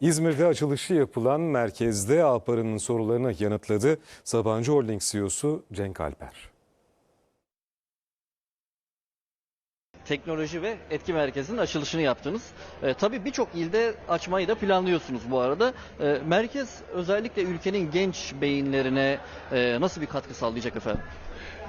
İzmir'de açılışı yapılan merkezde Alpar'ın sorularını yanıtladı Sabancı Holding CEO'su Cenk Alper. Teknoloji ve etki merkezinin açılışını yaptınız. E, tabii birçok ilde açmayı da planlıyorsunuz bu arada. E, merkez özellikle ülkenin genç beyinlerine e, nasıl bir katkı sağlayacak efendim?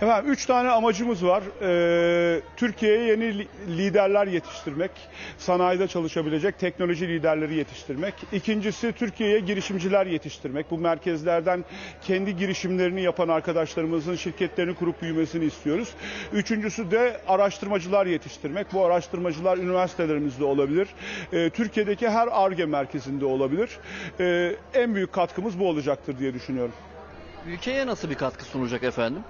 Efendim üç tane amacımız var. Ee, Türkiye'ye yeni li- liderler yetiştirmek, sanayide çalışabilecek teknoloji liderleri yetiştirmek. İkincisi Türkiye'ye girişimciler yetiştirmek. Bu merkezlerden kendi girişimlerini yapan arkadaşlarımızın şirketlerini kurup büyümesini istiyoruz. Üçüncüsü de araştırmacılar yetiştirmek. Bu araştırmacılar üniversitelerimizde olabilir. Ee, Türkiye'deki her ARGE merkezinde olabilir. Ee, en büyük katkımız bu olacaktır diye düşünüyorum. Ülkeye nasıl bir katkı sunacak efendim?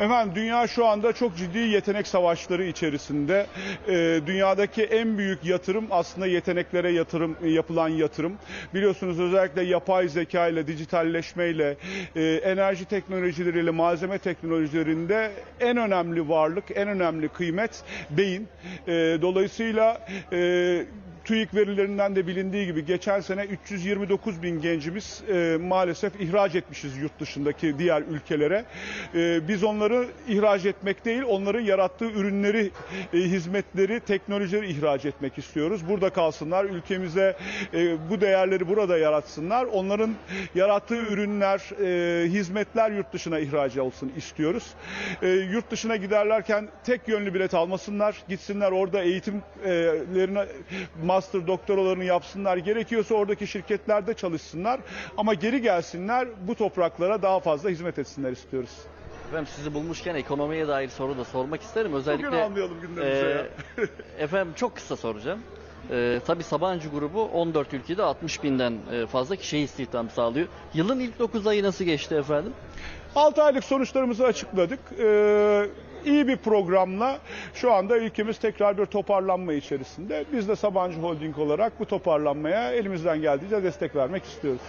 Efendim dünya şu anda çok ciddi yetenek savaşları içerisinde. Ee, dünyadaki en büyük yatırım aslında yeteneklere yatırım yapılan yatırım. Biliyorsunuz özellikle yapay zeka ile, dijitalleşme ile, e, enerji teknolojileriyle, malzeme teknolojilerinde en önemli varlık, en önemli kıymet beyin. Ee, dolayısıyla e, TÜİK verilerinden de bilindiği gibi geçen sene 329 bin gencimiz e, maalesef ihraç etmişiz yurt dışındaki diğer ülkelere. E, biz onları ihraç etmek değil, onların yarattığı ürünleri, e, hizmetleri, teknolojileri ihraç etmek istiyoruz. Burada kalsınlar, ülkemize e, bu değerleri burada yaratsınlar. Onların yarattığı ürünler, e, hizmetler yurt dışına ihraç olsun istiyoruz. E, yurt dışına giderlerken tek yönlü bilet almasınlar, gitsinler orada eğitimlerine master doktoralarını yapsınlar. Gerekiyorsa oradaki şirketlerde çalışsınlar ama geri gelsinler bu topraklara daha fazla hizmet etsinler istiyoruz. Efendim sizi bulmuşken ekonomiye dair soru da sormak isterim. Bugün Özellikle almayalım gündemimize ya. e, efendim çok kısa soracağım. E, tabii Sabancı grubu 14 ülkede 60 binden e, fazla kişiye istihdam sağlıyor. Yılın ilk 9 ayı nasıl geçti efendim? 6 aylık sonuçlarımızı açıkladık. Ee, iyi bir programla şu anda ülkemiz tekrar bir toparlanma içerisinde. Biz de Sabancı Holding olarak bu toparlanmaya elimizden geldiğince destek vermek istiyoruz.